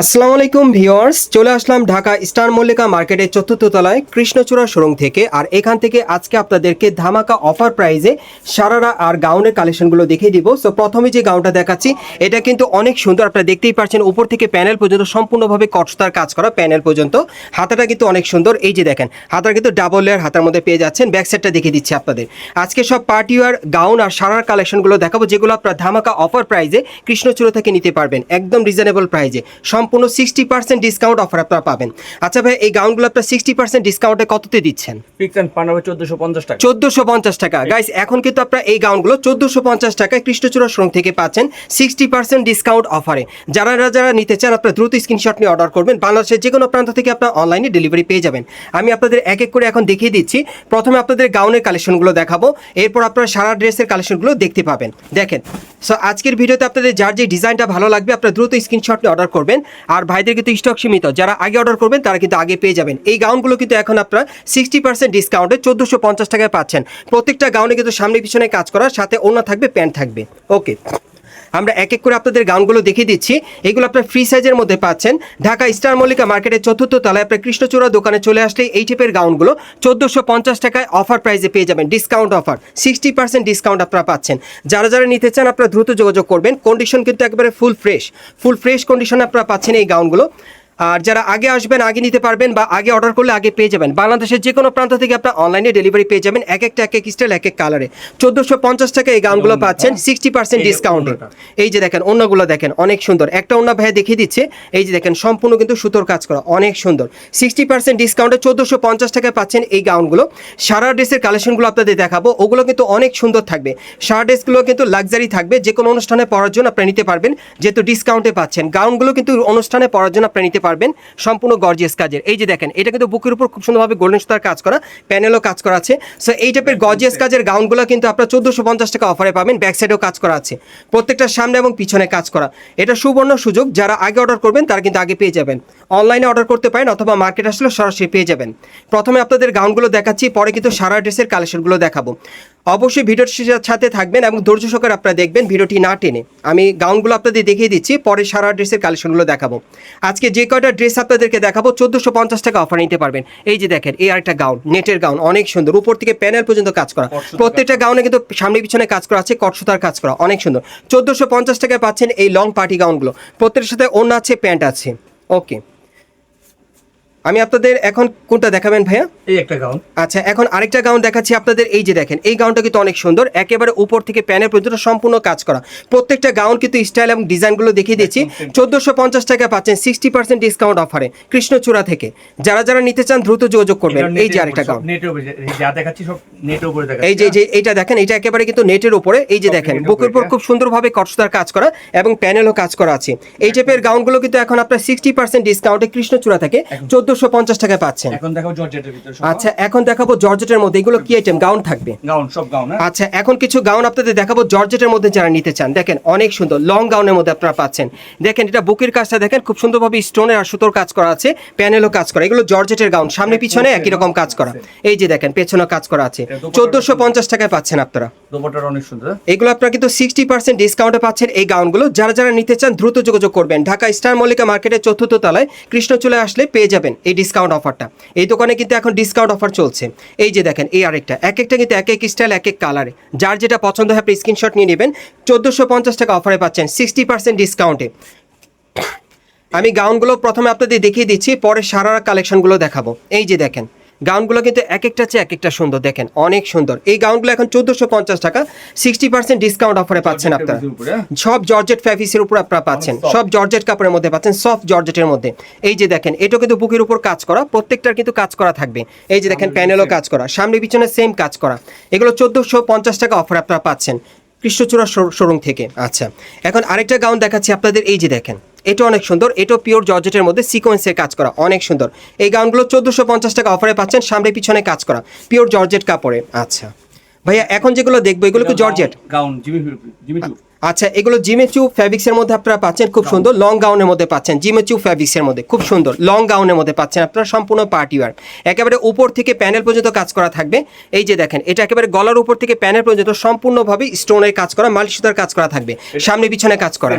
আসসালামু আলাইকুম ভিউয়ার্স, চলে আসলাম ঢাকা স্টার মল্লিকা মার্কেটের চতুর্থ তলায় কৃষ্ণচূড়া শোরুম থেকে। আর এখান থেকে আজকে আপনাদেরকে ধামাকা অফার প্রাইজে সারারা আর গাউনের কালেকশনগুলো দেখিয়ে দিব। সো প্রথমে যে গাউনটা দেখাচ্ছি, এটা কিন্তু অনেক সুন্দর। আপনারা দেখতেই পাচ্ছেন, উপর থেকে প্যানেল পর্যন্ত সম্পূর্ণভাবে কটস্তার কাজ করা প্যানেল পর্যন্ত। হাতাটা কিন্তু অনেক সুন্দর। এই যে দেখেন হাতার কিন্তু ডাবল লেয়ার হাতার মধ্যে পেয়ে যাচ্ছেন। ব্যাক সাইডটা দেখিয়ে দিচ্ছি আপনাদের। আজকে সব পার্টি ওয়ার গাউন আর সারার কালেকশনগুলো দেখাবো, যেগুলো আপনারা ধামাকা অফার প্রাইজে কৃষ্ণচূড়া থেকে নিতে পারবেন। একদম রিজনেবল প্রাইজে সম্পূর্ণ সিক্সটি পার্সেন্ট ডিসকাউন্ট অফার আপনারা পাবেন। আচ্ছা ভাই এই গাউনগুলো আপনার সিক্সটি পার্সেন্ট ডিসকাউন্টে কততে দিচ্ছেন? চোদ্দশো পঞ্চাশ টাকা। চোদ্দোশো পঞ্চাশ টাকা। গাইস এখন কিন্তু আপনারা এই গাউনগুলো চোদ্দোশো পঞ্চাশ টাকায় কৃষ্ণচূড়া শোরুম থেকে পাচ্ছেন সিক্সটি পার্সেন্ট ডিসকাউন্ট অফারে যারা যারা নিতে চান আপনারা দ্রুত স্ক্রিনশট নিয়ে অর্ডার করবেন। বাংলাদেশের যে কোনো প্রান্ত থেকে আপনারা অনলাইনে ডেলিভারি পেয়ে যাবেন। আমি আপনাদের এক এক করে এখন দেখিয়ে দিচ্ছি। প্রথমে আপনাদের গাউনের কালেকশনগুলো দেখাবো। এরপর আপনারা সারা ড্রেসের কালেকশনগুলো দেখতে পাবেন। দেখেন সো আজকের ভিডিওতে আপনাদের যার যে ডিজাইনটা ভালো লাগবে আপনারা দ্রুত স্ক্রিনশট নিয়ে অর্ডার করবেন। আর ভাইদের কিন্তু স্টক সীমিত। যারা আগে অর্ডার করবেন, তারা কিন্তু আগে পেয়ে যাবেন। এই গাউনগুলো কিন্তু এখন আপনারা সিক্সটি পার্সেন্ট ডিসকাউন্টে চোদ্দোশো পঞ্চাশ টাকায় পাচ্ছেন। প্রত্যেকটা গাউনে কিন্তু সামনে পিছনে কাজ করার, সাথে ওনা থাকবে প্যান্ট থাকবে। ওকে আমরা এক এক করে আপনাদের গাউনগুলো দেখিয়ে দিচ্ছি। এগুলো আপনার ফ্রি সাইজের মধ্যে পাচ্ছেন। ঢাকা স্টার মল্লিকা মার্কেটের চতুর্থ তলায় আপনার কৃষ্ণচূড়া দোকানে চলে আসলে এই টাইপের গাউনগুলো চোদ্দোশো পঞ্চাশ টাকায় অফার প্রাইসে পেয়ে যাবেন। Discount offer sixty percent discount আপনারা পাচ্ছেন। যারা যারা নিতে চান আপনারা দ্রুত যোগাযোগ করবেন। কন্ডিশন কিন্তু একেবারে ফুল ফ্রেশ ফুল ফ্রেশ কন্ডিশনে আপনারা পাচ্ছেন এই গাউনগুলো। আর যারা আগে আসবেন আগে নিতে পারবেন বা আগে অর্ডার করলে আগে পেয়ে যাবেন। বাংলাদেশের যে কোনো প্রান্ত থেকে আপনার অনলাইনে ডেলিভারি পেয়ে যাবেন এক একটা এক এক স্টাইল এক এক কালারে চোদ্দোশো পঞ্চাশ টাকা এই গাউনগুলো পাচ্ছেন সিক্সটি পার্সেন্ট ডিসকাউন্টে এই যে দেখেন অন্যগুলো দেখেন অনেক সুন্দর। একটা অন্য ভাইয়া দেখিয়ে দিচ্ছে এই যে দেখেন সম্পূর্ণ কিন্তু সুতোর কাজ করা অনেক সুন্দর। সিক্সটি পার্সেন্ট ডিসকাউন্টে চোদ্দোশো পঞ্চাশ টাকায় পাচ্ছেন এই গাউনগুলো। সারা ড্রেসের কালেকশনগুলো আপনাদের দেখাবো ওগুলো কিন্তু অনেক সুন্দর থাকবে। সারা ড্রেসগুলো কিন্তু লাক্সারি থাকবে যে কোনো অনুষ্ঠানে পড়ার জন্য আপনারা নিতে পারবেন যেহেতু ডিসকাউন্টে পাচ্ছেন। গাউনগুলো কিন্তু অনুষ্ঠানে পড়ার জন্য আপনারা নিতে পারবেন সম্পূর্ণ গর্জিয়াস কাজের। এই যে দেখেন এটা কিন্তু বুকের উপর খুব সুন্দরভাবে গোল্ডেন সুতার কাজ করা প্যানেলও কাজ করা আছে। সো এই টাইপের গর্জিয়াস কাজের গাউনগুলো কিন্তু আপনার চোদ্দোশো পঞ্চাশ টাকা অফারে পাবেন ব্যাক সাইডেও কাজ করা আছে। প্রত্যেকটা সামনে এবং পিছনে কাজ করা। এটা সুবর্ণ সুযোগ যারা আগে অর্ডার করবেন তারা কিন্তু আগে পেয়ে যাবেন। অনলাইনে অর্ডার করতে পারেন অথবা মার্কেট আসলে সরাসরি পেয়ে যাবেন। প্রথমে আপনাদের গাউনগুলো দেখাচ্ছি পরে কিন্তু সারা ড্রেসের কালেকশনগুলো দেখাবো। অবশ্যই ভিডিওর সাথে থাকবেন এবং ধৈর্য সহকারে আপনারা দেখবেন ভিডিওটি না টেনে। আমি গাউনগুলো আপনাদের দেখিয়ে দিচ্ছি পরে সারা ড্রেসের কালেকশনগুলো দেখাবো। আজকে যে কয়টা ড্রেস আপনাদেরকে দেখাবো চোদ্দোশো পঞ্চাশ টাকা অফার নিতে পারবেন। এই যে দেখেন এই আরেকটা গাউন নেটের গাউন অনেক সুন্দর। উপর থেকে প্যানেল পর্যন্ত কাজ করা। প্রত্যেকটা গাউনে কিন্তু সামনে পিছনে কাজ করা আছে কটসুতার কাজ করা অনেক সুন্দর। চোদ্দোশো পঞ্চাশ টাকায় পাচ্ছেন এই লং পার্টি গাউনগুলো। প্রত্যেকটার সাথে অন্য আছে প্যান্ট আছে। ওকে। আমি আপনাদের এখন কোনটা দেখাবেন ভাইয়া? এই একটা গাউন আচ্ছা এখন আরেকটা গাউন দেখাচ্ছি আপনাদের এই যে দেখেন এই গাউনটা কিন্তু অনেক সুন্দর একেবারে উপর থেকে প্যানের পর্যন্ত সম্পূর্ণ কাজ করা। প্রত্যেকটা গাউন কিন্তু স্টাইল এবং ডিজাইনগুলো দেখিয়ে দিচ্ছি চোদ্দোশো পঞ্চাশ টাকা পাচ্ছেন সিক্সটি পার্সেন্ট ডিসকাউন্ট অফারে কৃষ্ণচূড়া থেকে। যারা যারা নিতে চান দ্রুত যোগাযোগ করবেন এই যে আরেকটা গাউন এই যা যে দেখেন এটা একেবারে কিন্তু নেটের উপরে এই যে দেখেন বুকের উপর উপরে, খুব সুন্দরভাবে কটসদার কাজ করা এবং প্যানেলও কাজ করা আছে। এই টাইপের গাউনগুলো কিন্তু এখন আপনার সিক্সটি পার্সেন্ট ডিসকাউন্টে কৃষ্ণচূড়া থেকে চোদ্দোশো পঞ্চাশ টাকা পাচ্ছেন। এখন দেখো জর্জেটের ভিতরে আচ্ছা এখন দেখাবো জর্জেটের মধ্যে। এগুলো কি আইটেম গাউন থাকবে। গাউন সব গাউন হ্যাঁ? আচ্ছা এখন কিছু গাউন আপনাদের দেখাবো। জর্জেটের মধ্যে যারা নিতে চান দেখেন অনেক সুন্দর। লং গাউনের মধ্যে আপনারা পাচ্ছেন। দেখেন এটা বুকের কাজটা দেখেন খুব সুন্দরভাবে স্টোনের আর সুতোর কাজ করা আছে প্যানেলও কাজ করা। এগুলো জর্জেটের গাউন সামনে পিছনে একই রকম কাজ করা। এই যে দেখেন পেছনে কাজ করা আছে। চোদ্দোশো পঞ্চাশ টাকায় পাচ্ছেন আপনারা। দোপাটার অনেক সুন্দর হ্যাঁ? এগুলো আপনারা কিন্তু সিক্সটি পার্সেন্ট ডিসকাউন্টে পাচ্ছেন এই গাউনগুলো যারা যারা নিতে চান দ্রুত যোগাযোগ করবেন। ঢাকা স্টার মল্লিকা মার্কেটের চতুর্থ তলায় কৃষ্ণচূড়া আসলে পেয়ে যাবেন। এই ডিসকাউন্ট অফারটা এই দোকানে কিন্তু এখন ডিসকাউন্ট অফার চলছে। এই যে দেখেন, এই আরেকটা। এক একটা কিন্তু এক এক স্টাইল এক এক কালারে যার যেটা পছন্দ হয়, আপনি স্ক্রিনশট নিয়ে নেবেন। চোদ্দোশো পঞ্চাশ টাকা অফারে পাচ্ছেন সিক্সটি পার্সেন্ট ডিসকাউন্টে আমি গাউনগুলো প্রথমে আপনাদের দেখিয়ে দিচ্ছি, পরে সারা কালেকশনগুলো দেখাবো। এই যে দেখেন গাউনগুলো কিন্তু এক একটা চেয়ে এক একটা সুন্দর দেখেন অনেক সুন্দর। এই গাউনগুলো এখন চোদ্দোশো পঞ্চাশ টাকা সিক্সটি পার্সেন্ট ডিসকাউন্ট অফারে পাচ্ছেন আপনারা। হ্যাঁ? সব জর্জেট ফ্যাফিসের উপর আপনারা পাচ্ছেন। সব জর্জেট কাপড়ের মধ্যে পাচ্ছেন সফট জর্জেটের মধ্যে। এই যে দেখেন এটা কিন্তু বুকের উপর কাজ করা প্রত্যেকটার কিন্তু কাজ করা থাকবে। এই যে দেখেন প্যানেলও কাজ করা সামনে পিছনে সেম কাজ করা। এগুলো চোদ্দোশো পঞ্চাশ টাকা অফার আপনারা পাচ্ছেন। কৃষ্ণচূড়া শোরুম থেকে। আচ্ছা এখন আরেকটা গাউন দেখাচ্ছি আপনাদের। এই যে দেখেন এটা অনেক সুন্দর। এটাও পিওর জর্জেটের মধ্যে সিকোয়েন্সের কাজ করা অনেক সুন্দর। এই গাউনগুলো চোদ্দোশো পঞ্চাশ টাকা অফারে পাচ্ছেন সামনে পিছনে কাজ করা পিওর জর্জেট কাপড়ে। আচ্ছা ভাইয়া এখন যেগুলো দেখব এগুলো কি জর্জেট গাউন জিমি আচ্ছা এগুলো জিমেচু ফ্যাব্রিক্স এর মধ্যে আপনারা পাচ্ছেন খুব সুন্দর। লং গাউনের মধ্যে পাচ্ছেন। জিমেচু ফ্যাব্রিক্স এর মধ্যে খুব সুন্দর। লং গাউনের মধ্যে পাচ্ছেন আপনারা সম্পূর্ণ পার্টি ওয়ার একেবারে উপর থেকে প্যানেল পর্যন্ত কাজ করা থাকবে। এই যে দেখেন এটা একেবারে গলার উপর থেকে প্যানেল পর্যন্ত সম্পূর্ণভাবে স্টোনের কাজ করা মাল সুতার কাজ করা থাকবে। সামনে পিছনে কাজ করা.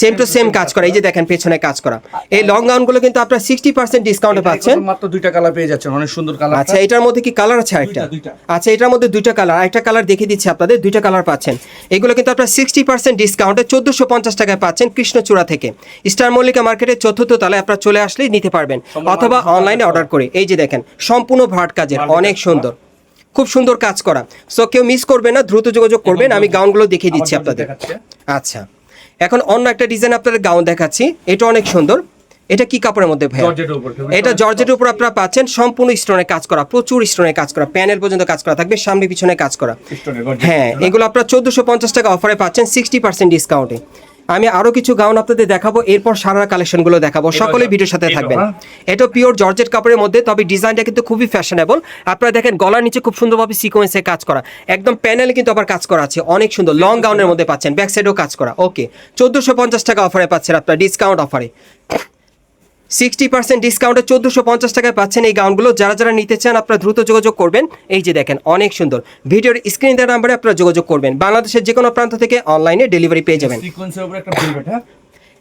সেম টু সেম কাজ করা। এই যে দেখেন পেছনে কাজ করা। এই লং গাউনগুলো কিন্তু আপনারা সিক্সটি পার্সেন্ট ডিসকাউন্টে পাচ্ছেন। মাত্র দুইটা কালার পেয়ে যাচ্ছেন অনেক সুন্দর কালার আচ্ছা এটার মধ্যে কি কালার আছে আরেকটা। আচ্ছা এটার মধ্যে দুইটা কালার আরেকটা কালার দেখিয়ে দিচ্ছি আপনাদের দুইটা কালার পাচ্ছেন। এগুলো কিন্তু আপনারা সিক্সটি পার্সেন্ট ডিসকাউন্টে চোদ্দোশো পঞ্চাশ টাকায় পাচ্ছেন কৃষ্ণচূড়া থেকে। স্টার মল্লিকা মার্কেটের চতুর্থ তলায় আপনারা চলে আসলেই নিতে পারবেন অথবা অনলাইনে অর্ডার করে। এই যে দেখেন সম্পূর্ণ ভাট কাজের অনেক সুন্দর। খুব সুন্দর কাজ করা। সো কেউ মিস করবে না দ্রুত যোগাযোগ করবেন আমি গাউনগুলো দেখিয়ে দিচ্ছি আপনাদের। আচ্ছা এখন অন্য একটা ডিজাইন আপনাদের গাউন দেখাচ্ছি। এটা অনেক সুন্দর। এটা কি কাপড়ের মধ্যে ভাই এটা জর্জেটের উপর আপনারা পাচ্ছেন সম্পূর্ণ স্টোনে কাজ করা প্রচুর স্টোনে কাজ করা প্যানেল পর্যন্ত কাজ করা থাকবে সামনে পিছনে কাজ করা। হ্যাঁ এগুলো আপনারা চোদ্দশো পঞ্চাশ টাকা অফারে পাচ্ছেন সিক্সটি পার্সেন্ট ডিসকাউন্টে আমি আরও কিছু গাউন আপনাদের দেখাবো এরপর সারা কালেকশনগুলো দেখাবো। সকলে ভিডিওর সাথে থাকবেন। হ্যাঁ। এটা পিওর জর্জেট কাপড়ের মধ্যে তবে ডিজাইনটা কিন্তু খুবই ফ্যাশনেবল আপনারা দেখেন গলার নিচে খুব সুন্দরভাবে সিকোয়েন্সে কাজ করা। একদম প্যানেলে কিন্তু আবার কাজ করা আছে অনেক সুন্দর। লং গাউনের মধ্যে পাচ্ছেন ব্যাক সাইডেও কাজ করা। ওকে চোদ্দোশো পঞ্চাশ টাকা অফারে পাচ্ছেন আপনার ডিসকাউন্ট অফারে। সিক্সটি পার্সেন্ট ডিসকাউন্টে চোদ্দোশো পঞ্চাশ টাকায় পাচ্ছেন এই গাউনগুলো। যারা যারা নিতে চান, আপনারা দ্রুত যোগাযোগ করবেন। এই যে দেখেন, অনেক সুন্দর। ভিডিওর স্ক্রিন দেওয়ার নাম্বারে আপনারা যোগাযোগ করবেন। বাংলাদেশের যে কোনো প্রান্ত থেকে অনলাইনে ডেলিভারি পেয়ে যাবেন।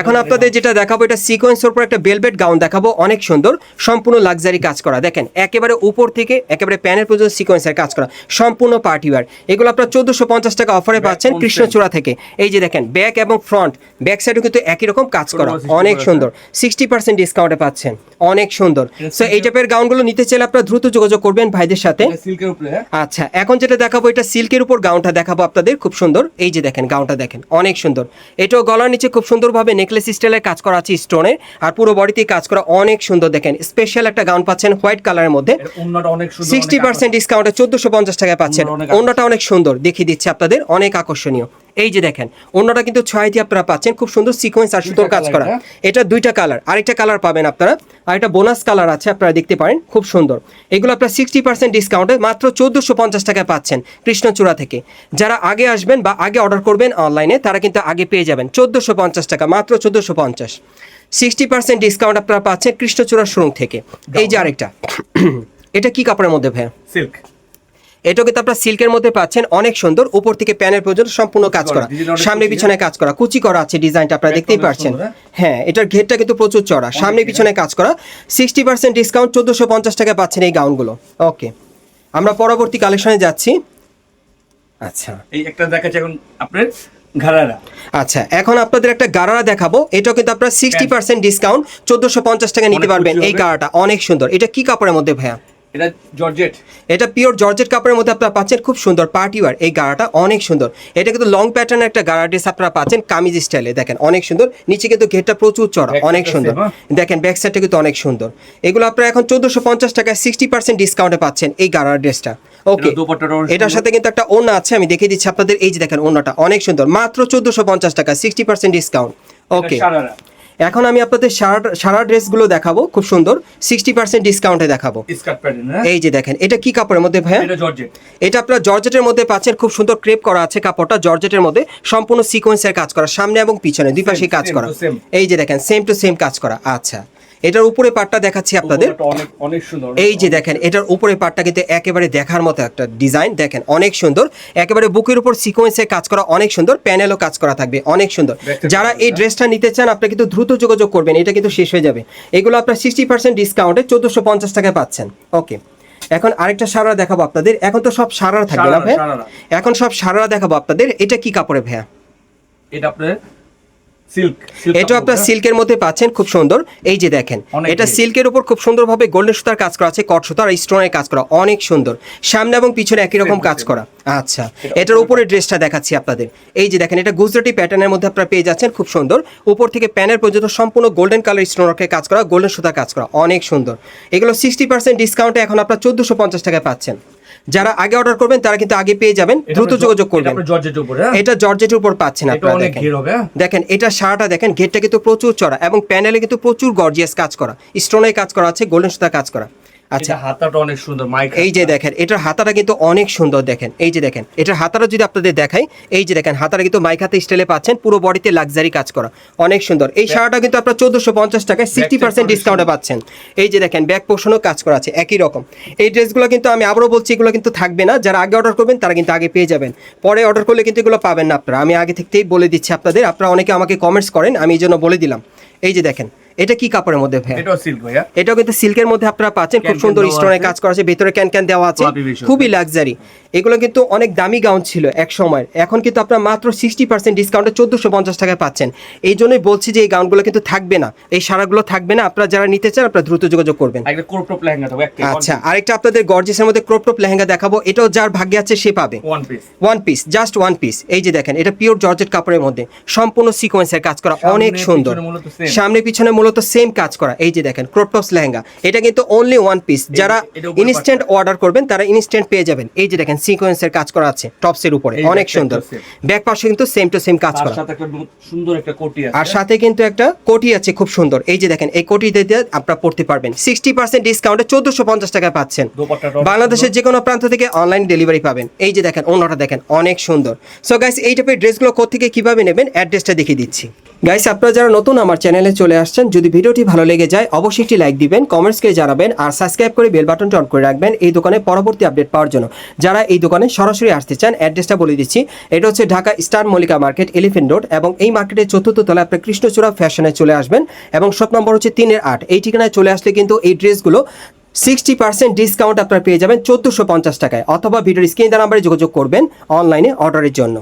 এখন আপনাদের যেটা দেখাবো এটা সিকোয়েন্সের উপর একটা বেলভেট গাউন দেখাবো অনেক সুন্দর সম্পূর্ণ লাক্সারি কাজ করা। দেখেন একেবারে উপর থেকে একেবারে প্যানের পর্যন্ত সিকোয়েন্সের কাজ করা সম্পূর্ণ পার্টি ওয়ার এগুলো আপনার চোদ্দোশো পঞ্চাশ টাকা অফারে পাচ্ছেন কৃষ্ণচূড়া থেকে। এই যে দেখেন ব্যাক এবং ফ্রন্ট ব্যাক সাইডও কিন্তু একই রকম কাজ করা অনেক সুন্দর। সিক্সটি পার্সেন্ট ডিসকাউন্টে পাচ্ছেন অনেক সুন্দর। সো এই টাইপের গাউনগুলো নিতে চাইলে আপনারা দ্রুত যোগাযোগ করবেন ভাইদের সাথে। সিল্কের উপরে হ্যাঁ? আচ্ছা এখন যেটা দেখাবো এটা সিল্কের উপর গাউনটা দেখাবো আপনাদের খুব সুন্দর। এই যে দেখেন গাউনটা দেখেন অনেক সুন্দর। এটাও গলার নিচে খুব সুন্দরভাবে নেকলেস স্টাইলের কাজ করা আছে স্টোনে। আর পুরো বডিতে কাজ করা অনেক সুন্দর দেখেন। স্পেশাল একটা গাউন পাচ্ছেন হোয়াইট কালারের মধ্যে। এর মধ্যে সিক্সটি পার্সেন্ট ডিসকাউন্টে চোদ্দশো পঞ্চাশ টাকায় পাচ্ছেন। অন্যটা অনেক সুন্দর। দেখিয়ে দিচ্ছে আপনাদের। অনেক আকর্ষণীয়। এই যে দেখেন অন্যটা কিন্তু ছয়টি আপনারা পাচ্ছেন খুব সুন্দর সিকোয়েন্স আর সুতোর কাজ করা? এটা দুইটা কালার আরেকটা কালার পাবেন আপনারা। আর একটা বোনাস কালার আছে আপনারা দেখতে পারেন খুব সুন্দর। এগুলো আপনারা সিক্সটি পার্সেন্ট ডিসকাউন্টে মাত্র চোদ্দোশো পঞ্চাশ টাকায় পাচ্ছেন কৃষ্ণচূড়া থেকে। যারা আগে আসবেন বা আগে অর্ডার করবেন অনলাইনে তারা কিন্তু আগে পেয়ে যাবেন চোদ্দোশো পঞ্চাশ টাকা মাত্র চোদ্দোশো পঞ্চাশ। সিক্সটি পার্সেন্ট ডিসকাউন্ট আপনারা পাচ্ছেন কৃষ্ণচূড়া শোরুম থেকে। এই যে আরেকটা। এটা কি কাপড়ের মধ্যে ভাইয়া? সিল্ক এটাও কিন্তু আপনার সিল্কের মধ্যে পাচ্ছেন। অনেক সুন্দর। উপর থেকে প্যানেল পর্যন্ত সম্পূর্ণ কাজ করা। সামনে পিছনে কাজ করা। কুচি করা আছে ডিজাইনটা আপনারা দেখতেই অনেক পারছেন। হ্যাঁ? এটার ঘেরটা কিন্তু প্রচুর চড়া সামনে পিছনে কাজ করা। সিক্সটি পার্সেন্ট ডিসকাউন্ট চোদ্দোশো পঞ্চাশ টাকায় পাচ্ছেন এই গাউনগুলো ওকে আমরা পরবর্তী কালেকশনে যাচ্ছি। আচ্ছা। এই একটা দেখাচ্ছে এখন আপনার ঘাড়ারা। আচ্ছা এখন আপনাদের একটা গারারা দেখাবো। এটাও কিন্তু আপনারা সিক্সটি পার্সেন্ট ডিসকাউন্ট চোদ্দোশো পঞ্চাশ টাকা নিতে পারবেন এই গারাটা অনেক সুন্দর। এটা কি কাপড়ের মধ্যে ভাইয়া? এটা জর্জেট। এটা পিওর জর্জেট কাপড়ের মধ্যে আপনারা পাচ্ছেন খুব সুন্দর পার্টি ওয়ার। এই গাড়াটা অনেক সুন্দর। এটা কিন্তু লং প্যাটার্নের একটা গাড়া ড্রেস আপনারা পাচ্ছেন কামিজ স্টাইলে দেখেন অনেক সুন্দর। নিচে কিন্তু ঘেরটা প্রচুর চড়া অনেক সুন্দর। হ্যাঁ? দেখেন ব্যাক সাইডটা কিন্তু অনেক সুন্দর। এগুলো আপনারা এখন চোদ্দোশো পঞ্চাশ টাকায় সিক্সটি পার্সেন্ট ডিসকাউন্টে পাচ্ছেন এই গাড়ার ড্রেসটা ওকে এটার সাথে কিন্তু একটা ওড়না আছে আমি দেখিয়ে দিচ্ছি আপনাদের। এই যে দেখেন ওড়নাটা অনেক সুন্দর। মাত্র চোদ্দোশো পঞ্চাশ টাকা সিক্সটি পার্সেন্ট ডিসকাউন্ট ওকে এখন আমি আপনাদের সারা সারা ড্রেসগুলো দেখাবো খুব সুন্দর। সিক্সটি পার্সেন্ট ডিসকাউন্টে দেখাবো। হ্যাঁ? এই যে দেখেন এটা কি কাপড়ের মধ্যে ভাইয়া? এটা আপনার জর্জেটের মধ্যে পাচ্ছেন খুব সুন্দর ক্রেপ করা আছে কাপড়টা জর্জেটের মধ্যে সম্পূর্ণ সিকোয়েন্সের কাজ করা সামনে এবং পিছনে দুই পাশে কাজ করা। এই যে দেখেন সেম টু সেম কাজ করা আচ্ছা। এটার উপরে পাটটা দেখাচ্ছি আপনাদের। অনেক অনেক সুন্দর এই যে দেখেন এটার উপরে পাটটা কিন্তু একেবারে দেখার মতো একটা ডিজাইন। দেখেন অনেক সুন্দর। একেবারে বুকের উপর সিকোয়েন্সে কাজ করা অনেক সুন্দর। প্যানেলও কাজ করা থাকবে অনেক সুন্দর। যারা এই ড্রেসটা নিতে চান আপনি কিন্তু দ্রুত যোগাযোগ করবেন এটা কিন্তু শেষ হয়ে যাবে। এগুলো আপনার সিক্সটি পার্সেন্ট ডিসকাউন্টে চোদ্দোশো পঞ্চাশ টাকায় পাচ্ছেন। ওকে এখন আরেকটা সারা দেখাবো আপনাদের। এখন তো সব সারা থাকবে না সারারা, ভাই এখন সব সারা দেখাবো আপনাদের। এটা কি কাপড়ে ভাইয়া? এটা আপনার সিল্ক এটা আপনার সিল্কের মধ্যে পাচ্ছেন খুব সুন্দর। এই যে দেখেন এটা। সিল্কের উপর খুব সুন্দরভাবে গোল্ডেন সুতার কাজ করা আছে কট সুতার আর স্টোনের কাজ করা অনেক সুন্দর। সামনে এবং পিছনে একই রকম কাজ করা। আচ্ছা এটার উপরে ড্রেসটা দেখাচ্ছি আপনাদের। এই যে দেখেন এটা গুজরাটি প্যাটার্নের মধ্যে আপনারা পেয়ে যাচ্ছেন খুব সুন্দর। উপর থেকে প্যানের পর্যন্ত সম্পূর্ণ গোল্ডেন কালার স্টোনকে কাজ করা গোল্ডেন সুতার কাজ করা অনেক সুন্দর। এগুলো সিক্সটি পার্সেন্ট ডিসকাউন্টে এখন আপনার চোদ্দোশো পঞ্চাশ টাকায় পাচ্ছেন। যারা আগে অর্ডার করবেন তারা কিন্তু আগে পেয়ে যাবেন। দ্রুত যোগাযোগ করবেন। হ্যাঁ? এটা জর্জেটের উপর পাচ্ছেন আপনারা হ্যাঁ? দেখেন এটা সারাটা দেখেন ঘেরটা কিন্তু প্রচুর চড়া এবং প্যানেলে কিন্তু প্রচুর গর্জিয়াস কাজ করা। স্টোনের কাজ করা আছে গোল্ডেন সুতা কাজ করা। আচ্ছা। হাতাটা অনেক সুন্দর মাইক এই যে দেখেন এটার হাতাটা কিন্তু অনেক সুন্দর দেখেন। এই যে দেখেন এটার হাতাটা যদি আপনাদের দেখাই এই যে দেখেন হাতাটা কিন্তু মাইক হাতে স্টাইলে পাচ্ছেন পুরো বডিতে লাক্সারি কাজ করা। অনেক সুন্দর। এই শাড়িটা কিন্তু আপনার চোদ্দশো পঞ্চাশ টাকায় সিক্সটি পার্সেন্ট ডিসকাউন্টে পাচ্ছেন। এই যে দেখেন ব্যাক পোর্শনও কাজ করা আছে একই রকম। এই ড্রেসগুলো কিন্তু আমি আবারও বলছি এগুলো কিন্তু থাকবে না। যারা আগে অর্ডার করবেন তারা কিন্তু আগে পেয়ে যাবেন। পরে অর্ডার করলে কিন্তু এগুলো পাবেন না আপনারা। আমি আগে থেকেই বলে দিচ্ছি আপনাদের। আপনারা অনেকে আমাকে কমেন্টস করেন আমি এই জন্য বলে দিলাম। এই যে দেখেন এটা কি কাপড়ের মধ্যে ভাই এটাও সিল্ক ভাইয়া। এটাও কিন্তু সিল্কের মধ্যে আপনারা পাচ্ছেন। খুব সুন্দর স্টোনের কাজ করা আছে ভিতরে ক্যান ক্যান দেওয়া আছে। খুবই লাক্সারি এগুলো কিন্তু অনেক দামি গাউন ছিল এক সময় এখন কিন্তু আপনারা মাত্র সিক্সটি পার্সেন্ট ডিসকাউন্টে চোদ্দশো পঞ্চাশ টাকায় পাচ্ছেন। এই জন্যই বলছি যে এই গাউনগুলো কিন্তু থাকবে না। এই সারাগুলো থাকবে না। আপনারা যারা নিতে চান আপনারা দ্রুত যোগাযোগ করবেন। আচ্ছা আরেকটা আপনাদের গর্জেসের মধ্যে ক্রপ টপ লেহেঙ্গা দেখাবো। এটাও যার ভাগ্যে আছে সে পাবে। One piece just one piece এই যে দেখেন এটা পিওর জর্জেট কাপড়ের মধ্যে। সম্পূর্ণ সিকোয়েন্সের কাজ করা অনেক সুন্দর। সামনে পিছনে মূলত সেম কাজ করা। এই যে দেখেন ক্রপটপস লেহেঙ্গা। এটা কিন্তু অনলি ওয়ান পিস যারা ইনস্ট্যান্ট অর্ডার করবেন তারা ইনস্ট্যান্ট পেয়ে যাবেন। এই যে দেখেন সিকোয়েন্সের কাজ করা আছে টপসের উপরে। অনেক সুন্দর। ব্যাক পাশে কিন্তু সেম টু সেম কাজ করা। সুন্দর একটা কোটি আছে। আর সাথে কিন্তু একটা কোটি আছে খুব সুন্দর। এই যে দেখেন এই কোটি দিয়ে আপনারা পড়তে পারবেন। সিক্সটি পার্সেন্ট ডিসকাউন্টে চোদ্দশো পঞ্চাশ টাকায় পাচ্ছেন। বাংলাদেশের যে কোনো প্রান্ত থেকে অনলাইন ডেলিভারি পাবেন। এই যে দেখেন অন্যটা দেখেন অনেক সুন্দর। সো গাইস এই টাইপের ড্রেসগুলো কোথেকে কীভাবে নেবেন অ্যাড্রেসটা দেখিয়ে দিচ্ছি। গাইস আপনারা যারা নতুন আমার চ্যানেলে চলে আসছেন, যদি ভিডিওটি ভালো লেগে যায়, অবশ্যই একটি লাইক দিবেন কমেন্টস করে জানাবেন, আর সাবস্ক্রাইব করে বেল বাটনটা অন করে রাখবেন এই দোকানে পরবর্তী আপডেট পাওয়ার জন্য। যারা এই দোকানে সরাসরি আসতে চান অ্যাড্রেসটা বলে দিচ্ছি। এটা হচ্ছে Dhaka star Mallika market elephant road এবং এই মার্কেটের চতুর্থ তলায় আপনার কৃষ্ণচূড়া ফ্যাশনে চলে আসবেন, এবং শপ নম্বর হচ্ছে তিনের আট। এই ঠিকানায় চলে আসলে কিন্তু এই ড্রেসগুলো সিক্সটি পার্সেন্ট ডিসকাউন্ট আপনারা পেয়ে যাবেন চোদ্দোশো পঞ্চাশ টাকায়, অথবা ভিডিওর স্ক্রিন নাম্বারে যোগাযোগ করবেন অনলাইনে অর্ডারের জন্য।